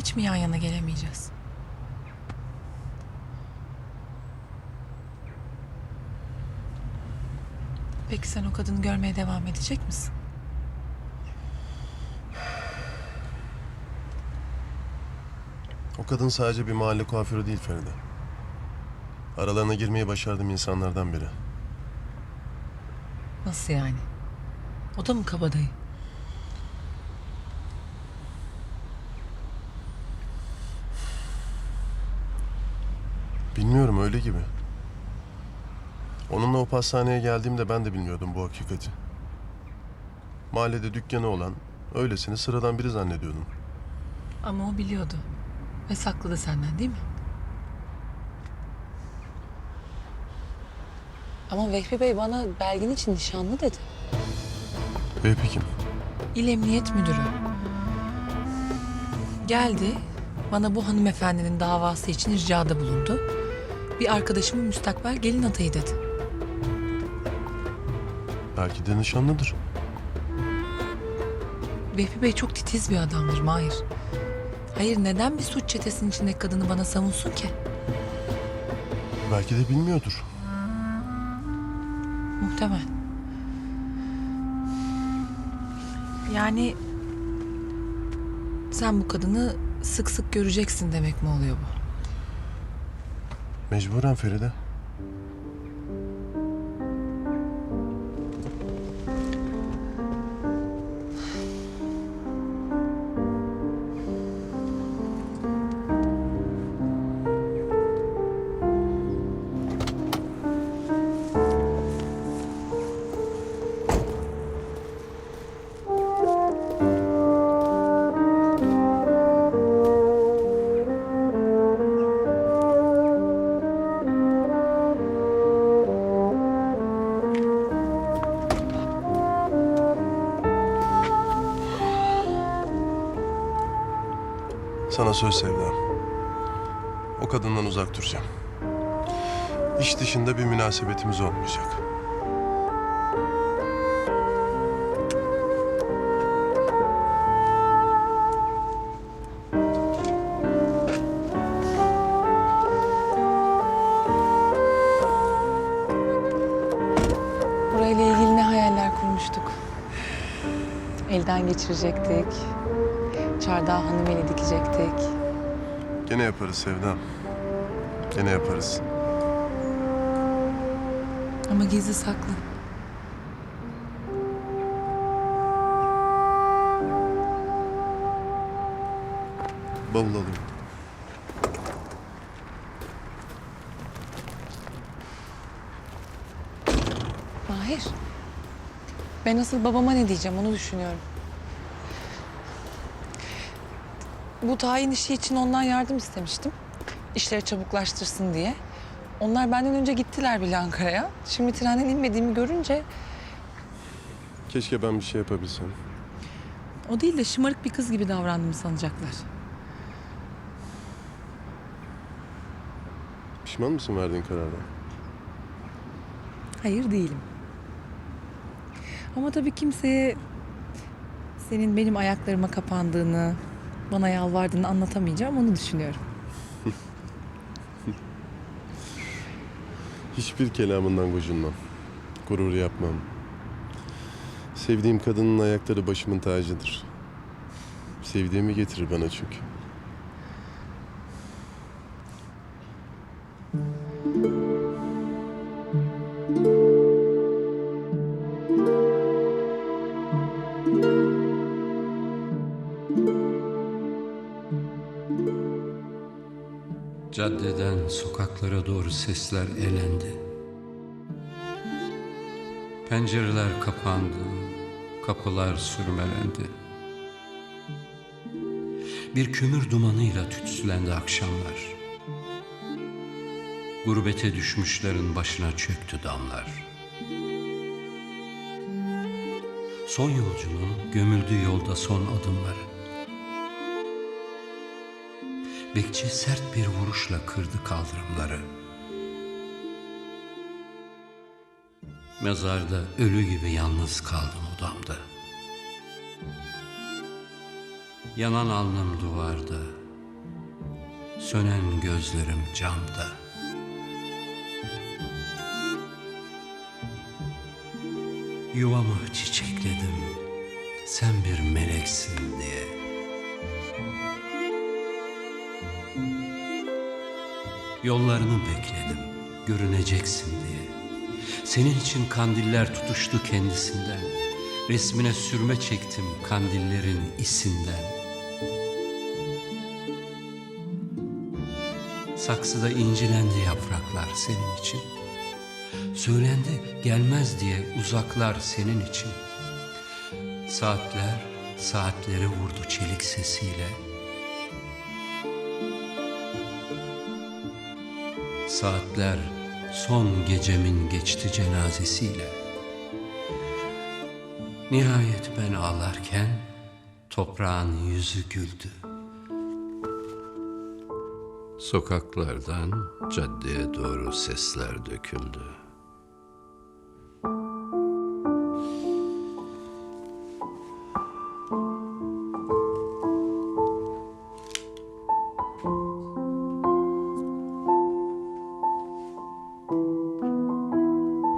Hiç mi yan yana gelemeyeceğiz? Peki sen o kadını görmeye devam edecek misin? O kadın sadece bir mahalle kuaförü değil Feride. Aralarına girmeyi başardığım insanlardan biri. Nasıl yani? O da mı kabadayı? Bilmiyorum öyle gibi. Onunla o pastaneye geldiğimde ben de bilmiyordum bu hakikati. Mahallede dükkanı olan, öylesini sıradan biri zannediyordum. Ama o biliyordu. Ve sakladı senden değil mi? Ama Vehbi Bey bana Belgin için nişanlı dedi. Vehbi kim? İl Emniyet Müdürü. Geldi, bana bu hanımefendinin davası için ricada bulundu. Bir arkadaşımın müstakbel gelin adayı dedi. Belki de nişanlıdır. Vehbi Bey çok titiz bir adamdır Mahir. Hayır neden bir suç çetesinin içindeki kadını bana savunsun ki? Belki de bilmiyordur. Muhtemel. Yani sen bu kadını sık sık göreceksin demek mi oluyor bu? Mecburen Feride. Sana söz sevdam. O kadından uzak duracağım. İş dışında bir münasebetimiz olmayacak. Burayla ilgili ne hayaller kurmuştuk. Elden geçirecektik. Çardağa hanım eli dikecektik. Gene yaparız Sevdam. Gene yaparız. Ama gizli saklı. Bavul alayım. Mahir. Ben asıl babama ne diyeceğim onu düşünüyorum. Bu tayin işi için ondan yardım istemiştim. İşleri çabuklaştırsın diye. Onlar benden önce gittiler bile Ankara'ya. Şimdi trenden inmediğimi görünce Keşke ben bir şey yapabilsem. O değil de şımarık bir kız gibi davrandım sanacaklar. Pişman mısın verdiğin karardan? Hayır değilim. Ama tabii kimseye senin benim ayaklarıma kapandığını, bana yalvardığını anlatamayacağım onu düşünüyorum. Hiçbir kelamından gocunmam. Gurur yapmam. Sevdiğim kadının ayakları başımın tacıdır. Sevdiğimi getirir bana çünkü. Caddeden sokaklara doğru sesler elendi. Pencereler kapandı, kapılar sürmelendi. Bir kömür dumanıyla tütsülendi akşamlar. Gurbete düşmüşlerin başına çöktü damlar. Son yolcunun gömüldüğü yolda son adımları. Bekçi sert bir vuruşla kırdı kaldırımları. Mezarda ölü gibi yalnız kaldım odamda. Yanan alnım duvarda, Sönen gözlerim camda. Yuvamı çiçekledim. Sen bir meleksin diye. Yollarını bekledim. Görüneceksin diye. Senin için kandiller tutuştu kendisinden. Resmine sürme çektim kandillerin isinden. Saksıda incilendi yapraklar senin için. Söylendi gelmez diye uzaklar senin için. Saatler saatleri vurdu çelik sesiyle. Saatler son gecemin geçti cenazesiyle. Nihayet ben ağlarken toprağın yüzü güldü. Sokaklardan caddeye doğru sesler döküldü.